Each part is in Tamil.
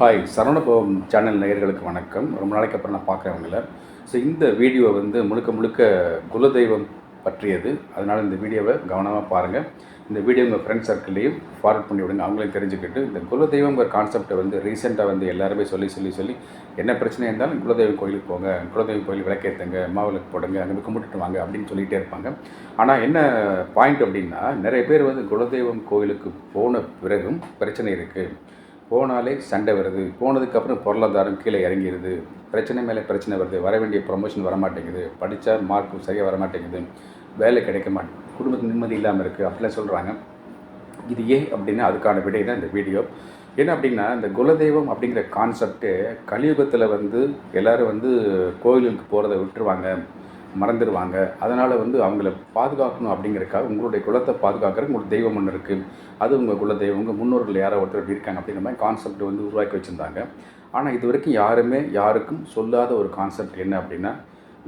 ஹாய் சரவணபவம் சேனல் நேயர்களுக்கு வணக்கம். ரொம்ப நாளைக்கு அப்புறம் நான் பார்க்குறவங்கள ஸோ இந்த வீடியோ வந்து முழுக்க முழுக்க குலதெய்வம் பற்றியது. அதனால் இந்த வீடியோவை கவனமாக பாருங்கள் இந்த வீடியோ உங்கள் ஃப்ரெண்ட்ஸ் சர்க்கிள்லையும் ஃபார்வர்ட் பண்ணி விடுங்க. அவங்களையும் தெரிஞ்சுக்கிட்டு இந்த குலதெய்வங்கிற கான்செப்டை வந்து ரீசெண்டாக வந்து எல்லாருமே சொல்லி சொல்லி சொல்லி என்ன பிரச்சனை இருந்தாலும் குலதெய்வம் கோயிலுக்கு போங்க. குலதெய்வம் கோயில் விளக்கேற்றுங்க மாவிளக்கு போடுங்க அங்கே கும்பிட்டுட்டு வாங்க அப்படின்னு சொல்லிகிட்டே இருப்பாங்க. ஆனால் என்ன பாயிண்ட் அப்படின்னா நிறைய பேர் வந்து குலதெய்வம் கோயிலுக்கு போன பிறகும் பிரச்சனை இருக்குது போனாலே சண்டை வருது. போனதுக்கப்புறம் பொருளாதாரம் கீழே இறங்கிடுது பிரச்சனை மேலே பிரச்சனை வருது. வர வேண்டிய ப்ரொமோஷன் வர மாட்டேங்குது படித்தா மார்க் சரியாக வர மாட்டேங்குது வேலை கிடைக்க மாட்டேங்குது குடும்பத்துக்கு நிம்மதி இல்லாமல் இருக்குது அப்படிலாம் சொல்கிறாங்க இது ஏன் அப்படின்னா அதுக்கான விடை தான் இந்த வீடியோ என்ன அப்படின்னா இந்த குலதெய்வம் அப்படிங்கிற கான்செப்ட்டு கலியுகத்தில் வந்து எல்லோரும் வந்து கோயிலுக்கு போகிறத விட்டுருவாங்க. மறந்துடுவாங்க அதனால் வந்து அவங்கள பாதுகாக்கணும் அப்படிங்கிறக்காக உங்களுடைய குலத்தை பாதுகாக்கிறதுக்கு உங்களுக்கு தெய்வம் ஒன்று இருக்குது அது உங்கள் குலதெய்வம் உங்கள் முன்னோர்கள் யாரோ ஒருத்தர் இப்படி இருக்காங்க அப்படிங்கிற மாதிரி கான்செப்ட் வந்து உருவாக்கி வச்சுருந்தாங்க. ஆனால் இது வரைக்கும் யாருமே யாருக்கும் சொல்லாத ஒரு கான்செப்ட் என்ன அப்படின்னா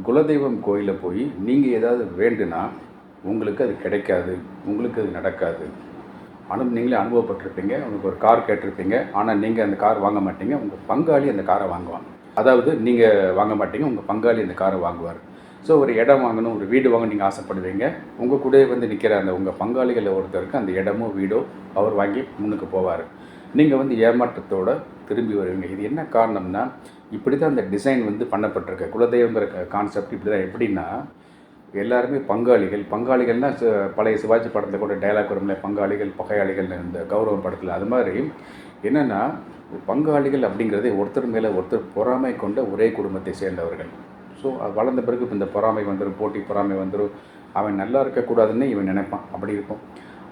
குலதெய்வம் கோயிலில் போய் நீங்கள் ஏதாவது வேண்டுனா உங்களுக்கு அது கிடைக்காது உங்களுக்கு அது நடக்காது. அனு நீங்களே அனுபவப்பட்டிருப்பீங்க உங்களுக்கு ஒரு கார் கேட்டிருப்பீங்க ஆனால் நீங்கள் அந்த கார் வாங்க மாட்டீங்க உங்கள் பங்காளி அந்த காரை வாங்குவாங்க. அதாவது நீங்கள் வாங்க மாட்டீங்க உங்கள் பங்காளி அந்த காரை வாங்குவார். ஸோ ஒரு இடம் வாங்கணும் ஒரு வீடு வாங்க நீங்கள் ஆசைப்படுவீங்க. உங்கள் கூட வந்து நிற்கிற அந்த உங்கள் பங்காளிகளில் ஒருத்தருக்கு அந்த இடமோ வீடோ அவர் வாங்கி முன்னுக்கு போவார். நீங்கள் வந்து ஏமாற்றத்தோடு திரும்பி வருவீங்க. இது என்ன காரணம்னா இப்படி தான் அந்த டிசைன் வந்து பண்ணப்பட்டிருக்கு. குலதெய்வங்கிற கான்செப்ட் இப்படி தான் எப்படின்னா எல்லாருமே பங்காளிகள். பங்காளிகள்னால் பழைய சிவாஜி படத்தில் கூட டைலாக் வரும்ல பங்காளிகள் பகையாளிகள் இந்த கௌரவம் படத்தில். அது மாதிரி என்னென்னா பங்காளிகள் அப்படிங்கிறதே ஒருத்தர் மேலே ஒருத்தர் பொறாமை கொண்ட ஒரே குடும்பத்தை சேர்ந்தவர்கள். ஸோ அது வளர்ந்த பிறகு இப்போ இந்த பொறாமை வந்துடும் போட்டி பொறாமை வந்துடும் அவன் நல்லா இருக்கக்கூடாதுன்னு இவன் நினைப்பான். அப்படி இருக்கும்.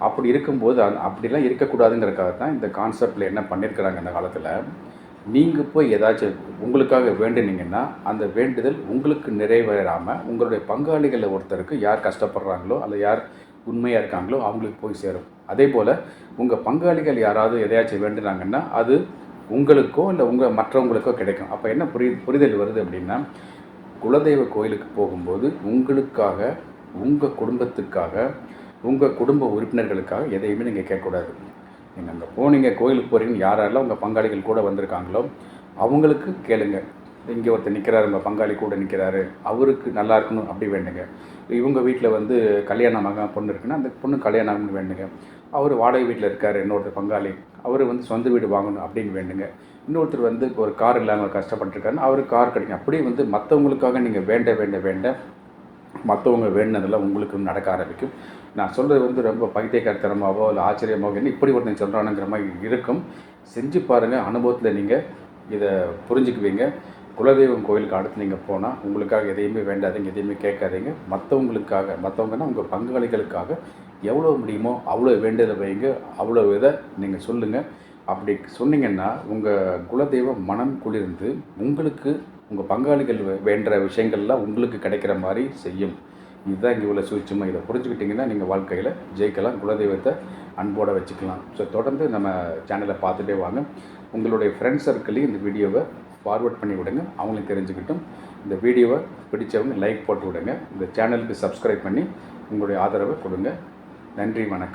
அப்படி இருக்கும்போது அது அப்படிலாம் இருக்கக்கூடாதுங்கிறதுக்காக தான் இந்த கான்செப்டில் என்ன பண்ணியிருக்கிறாங்க அந்த காலத்தில்? நீங்கள் போய் ஏதாச்சும் உங்களுக்காக வேண்டுனீங்கன்னா அந்த வேண்டுதல் உங்களுக்கு நிறைவேறாமல் உங்களுடைய பங்காளிகளில் ஒருத்தருக்கு யார் கஷ்டப்படுறாங்களோ அல்ல யார் உண்மையாக இருக்காங்களோ அவங்களுக்கு போய் சேரும். அதே போல் உங்கள் பங்காளிகள் யாராவது எதையாச்சும் வேண்டுனாங்கன்னா அது உங்களுக்கோ இல்லை உங்கள் மற்றவங்களுக்கோ கிடைக்கும். அப்போ என்ன புரி புரிதல் வருது அப்படின்னா குலதெய்வ கோயிலுக்கு போகும்போது உங்களுக்காக உங்கள் குடும்பத்துக்காக உங்கள் குடும்ப உறுப்பினர்களுக்காக எதையுமே நீங்கள் கேட்கக்கூடாது. நீங்கள் அங்கே போனீங்க கோயிலுக்கு போகிறீங்கன்னு யாரெல்லாம் உங்கள் பங்காளிகள் கூட வந்திருக்காங்களோ அவங்களுக்கு கேளுங்க. இங்கே ஒருத்தர் நிற்கிறாரு உங்கள் பங்காளி கூட நிற்கிறாரு அவருக்கு நல்லா இருக்கணும் அப்படி வேண்டுங்க. இவங்க வீட்டில் வந்து கல்யாணமாக பொண்ணு இருக்குன்னா அந்த பொண்ணு கல்யாணம் வேண்டுங்க. அவர் வாடகை வீட்டில் இருக்கார் இன்னொருத்தர் பங்காளி அவர் வந்து சொந்த வீடு வாங்கணும் அப்படின்னு வேண்டுங்க. இன்னொருத்தர் வந்து ஒரு கார் இல்லாமல் கஷ்டப்பட்டுருக்காருன்னு அவருக்கு கார் கிடைக்கும் அப்படியே வந்து மற்றவங்களுக்காக நீங்கள் வேண்ட வேண்ட வேண்ட மற்றவங்க வேணுனதெல்லாம் உங்களுக்கு நடக்க ஆரம்பிக்கும். நான் சொல்கிறது வந்து ரொம்ப பைத்தியக்காரத்தனமாகவோ இல்லை ஆச்சரியமாகவோ என்ன இப்படி ஒருத்தன் சொல்கிறானுங்கிற மாதிரி இருக்கும். செஞ்சு பாருங்கள் அனுபவத்தில் நீங்கள் இதை புரிஞ்சுக்குவீங்க. குலதெய்வம் கோயிலுக்கு அடுத்து நீங்கள் போனால் உங்களுக்காக எதையுமே வேண்டாதீங்க எதையுமே கேட்காதீங்க. மற்றவங்களுக்காக மற்றவங்கன்னா உங்கள் பங்காளிகளுக்காக எவ்வளோ முடியுமோ அவ்வளோ வேண்டியதை வைங்க அவ்வளோ இதை நீங்கள் சொல்லுங்கள் அப்படி சொன்னீங்கன்னா உங்கள் குலதெய்வம் மனம் குளிர்ந்து உங்களுக்கு உங்கள் பங்காளிகள் வேண்ட விஷயங்கள்லாம் உங்களுக்கு கிடைக்கிற மாதிரி செய்யும். இதுதான் இங்கே உள்ள சூட்சமாக இதை புரிஞ்சுக்கிட்டிங்கன்னா நீங்கள் வாழ்க்கையில் ஜெயிக்கலாம் குலதெய்வத்தை அன்போடு வச்சுக்கலாம். ஸோ தொடர்ந்து நம்ம சேனலை பார்த்துட்டே வாங்க. உங்களுடைய ஃப்ரெண்ட்ஸ் சர்க்கிளையும் இந்த வீடியோவை ஃபார்வர்ட் பண்ணி விடுங்க. அவங்களும் தெரிஞ்சுக்கிட்டும் இந்த வீடியோவை பிடிச்சவங்க லைக் போட்டு விடுங்க. இந்த சேனலுக்கு சப்ஸ்கிரைப் பண்ணி உங்களுடைய ஆதரவை கொடுங்க. நன்றி வணக்கம்.